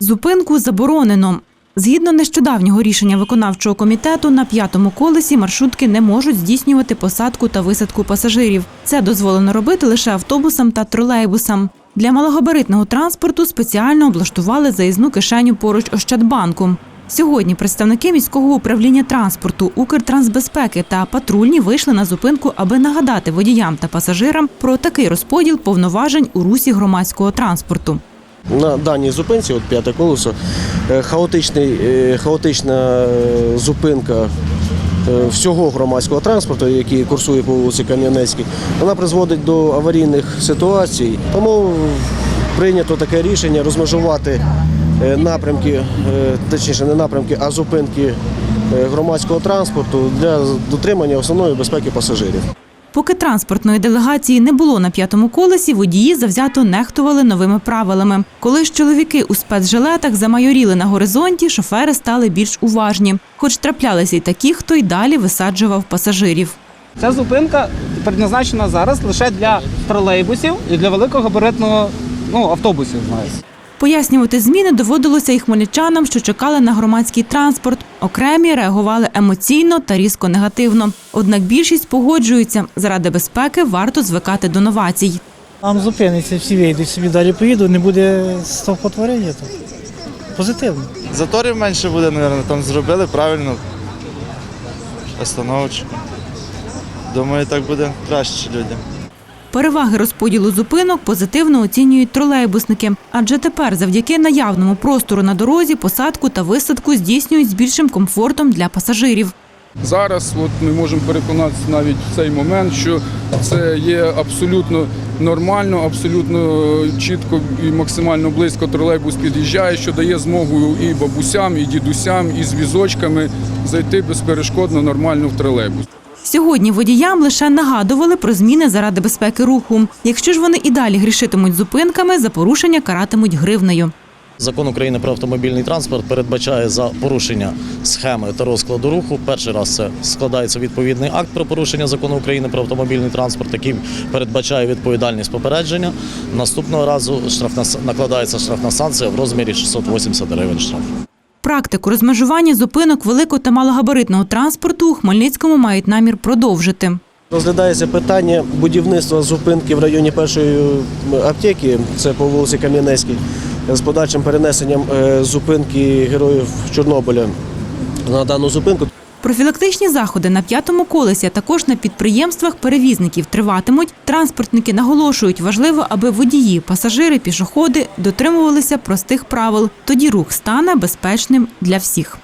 Зупинку заборонено. Згідно нещодавнього рішення виконавчого комітету, на п'ятому колесі маршрутки не можуть здійснювати посадку та висадку пасажирів. Це дозволено робити лише автобусам та тролейбусам. Для малогабаритного транспорту спеціально облаштували заїзну кишеню поруч Ощадбанку. Сьогодні представники міського управління транспорту, Укртрансбезпеки та патрульні вийшли на зупинку, аби нагадати водіям та пасажирам про такий розподіл повноважень у русі громадського транспорту. На даній зупинці, от п'яте колесо, е, хаотичний, е, хаотична е, зупинка всього громадського транспорту, який курсує по вулиці Кам'янецькій, вона призводить до аварійних ситуацій. Тому прийнято таке рішення розмежувати напрямки, точніше не напрямки, а зупинки громадського транспорту для дотримання основної безпеки пасажирів. Поки транспортної делегації не було на п'ятому колесі, водії завзято нехтували новими правилами. Коли ж чоловіки у спецжилетах замайоріли на горизонті, шофери стали більш уважні, хоч траплялися й такі, хто й далі висаджував пасажирів. Ця зупинка предназначена зараз лише для тролейбусів і для великогабаритного ну, автобусів. Знаєте. Пояснювати зміни доводилося і хмельничанам, що чекали на громадський транспорт. Окремі реагували емоційно та різко негативно. Однак більшість погоджуються, заради безпеки варто звикати до новацій. Там зупиниться, всі вийдуть собі далі поїду, не буде стовпотворення. То позитивно. Заторів менше буде, мабуть, там зробили правильно. Остановочку. Думаю, так буде краще людям. Переваги розподілу зупинок позитивно оцінюють тролейбусники, адже тепер, завдяки наявному простору на дорозі, посадку та висадку здійснюють з більшим комфортом для пасажирів. Зараз от ми можемо переконатися навіть в цей момент, що це є абсолютно нормально, абсолютно чітко і максимально близько тролейбус під'їжджає, що дає змогу і бабусям, і дідусям, і з візочками зайти безперешкодно нормально в тролейбус. Сьогодні водіям лише нагадували про зміни заради безпеки руху. Якщо ж вони і далі грішитимуть зупинками, за порушення каратимуть гривнею. Закон України про автомобільний транспорт передбачає за порушення схеми та розкладу руху. Перший раз це складається відповідний акт про порушення закону України про автомобільний транспорт, який передбачає відповідальність попередження. Наступного разу штрафна накладається штрафна санкція в розмірі 680 гривень штрафу. Практику розмежування зупинок великого та малогабаритного транспорту у Хмельницькому мають намір продовжити. Розглядається питання будівництва зупинки в районі першої аптеки, це по вулиці Кам'янецькій, з подальшим перенесенням е, зупинки героїв Чорнобиля на дану зупинку. Профілактичні заходи на п'ятому колесі, а також на підприємствах перевізників триватимуть. Транспортники наголошують, важливо, аби водії, пасажири, пішоходи дотримувалися простих правил. Тоді рух стане безпечним для всіх.